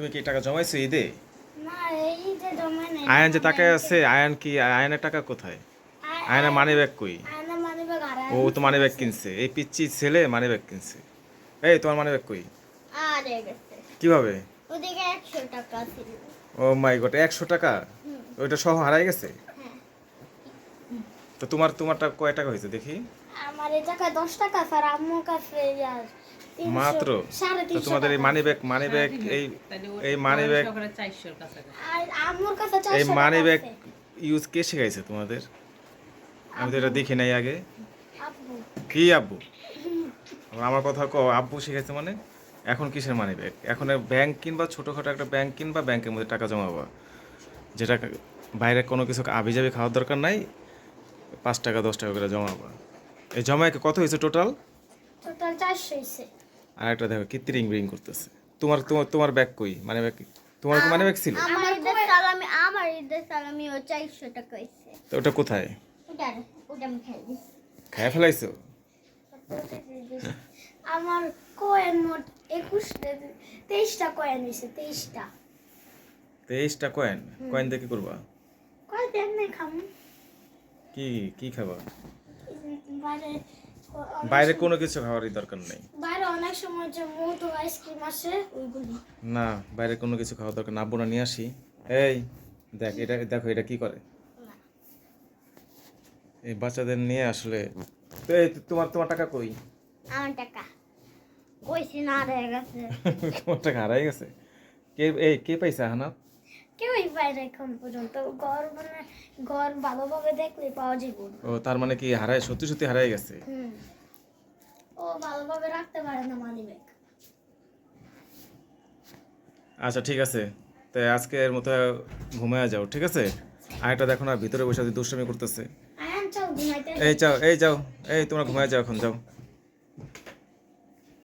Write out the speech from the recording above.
তুমি কি টাকা জমাইছো ঈদে? না এই যে জমা নেই। আয়ান যে টাকা আছে আয়ান কি আয়ানের টাকা কোথায়? মানি ব্যাগ কই? আয়না মানে ব্যাগ আর ও তো মানি ব্যাগ কিনছে। এই পিচ্ছি ছেলে মানি ব্যাগ কিনছে। এই তোমার মানি ব্যাগ কই কীভাবে? ওদিকে একশো টাকা ছিল। ও মাই গড একশো টাকা। ওইটা সহ হারাই গেছে? হ্যাঁ। তো তোমার তোমারটা কয় টাকা হয়েছে দেখি? আমার এই টাকা দশ টাকা স্যার আম্মুর কাছে মাত্র? তো তোমাদের এই। মানি ব্যাগ মানি ব্যাগ এই এই মানি ব্যাগ এই মানি ব্যাগ ইউজ কে শিখাইছে তোমাদের? আমি তো এটা দেখি নাই আগে। কি আব্বু? আমার কথা কও আব্বু শিখাইছে মানে? এখন কিসের মানি ব্যাগ এখন ব্যাংক কিনবা ছোটোখাটো একটা ব্যাংক কিনবা ব্যাংকের মধ্যে টাকা জমাবা। যেটা বাইরে কোনো কিছু আবি যাবি খাওয়ার দরকার নাই পাঁচ টাকা দশ টাকা করে জমাবা। এই জমায় কত হয়েছে টোটাল টোটাল চারশো হয়েছে। আর একটা দেখো কি ত্রিং ব্রিং করতেছে। তোমার তোমার তোমার ব্যাগ কই? মানে ব্যাগ তোমার কি মানে ব্যাগ ছিল? আমার ঈদের সালামি আমার ঈদের সালামি ও চারশো টাকা হয়েছে। তো ওটা কোথায়? ওটা ওটা আমি খাই খায় ফেলাইছো? আমার কয়েন মোট একুশটা তেইশটা কয়েন হয়েছে তেইশটা। তেইশটা কয়েন কয়েন দিয়ে কি করবা? কয়েন দেন নাই খাম। কি কি খাবা? বাইরে বাইরে কোনো কিছু খাওয়ারই দরকার নেই। বাইরে অনেক সময় যে মতো আইসক্রিম আসে ওইগুলি। না বাইরে কোনো কিছু খাওয়া দরকার না আব্বু না নিয়ে আসি। এই দেখ এটা দেখো এটা কি করে? এই বাচ্চাদের নিয়ে আসলে তো এই তোমার তোমার টাকা কই? আমার টাকা। কইছি না রয়ে গেছে। তোমার টাকা হারাই গেছে। কে এই কে পাইছে হানাত? কেউই বাইরে এখন পর্যন্ত ঘর মানে ঘর ভালোভাবে দেখলে পাওয়া যাবে ও তার মানে কি হারায় সত্যি সত্যি গেছে? হুম। ও ভালোভাবে রাখতে পারে না মানি ব্যাগ আচ্ছা ঠিক আছে। তো আজকের মতো ঘুমায় যাও ঠিক আছে? আরেকটা দেখো না ভিতরে বসে দুষ্টামি করতেছে। এই যাও এই যাও। এই তোমরা ঘুমায় যাও এখন যাও।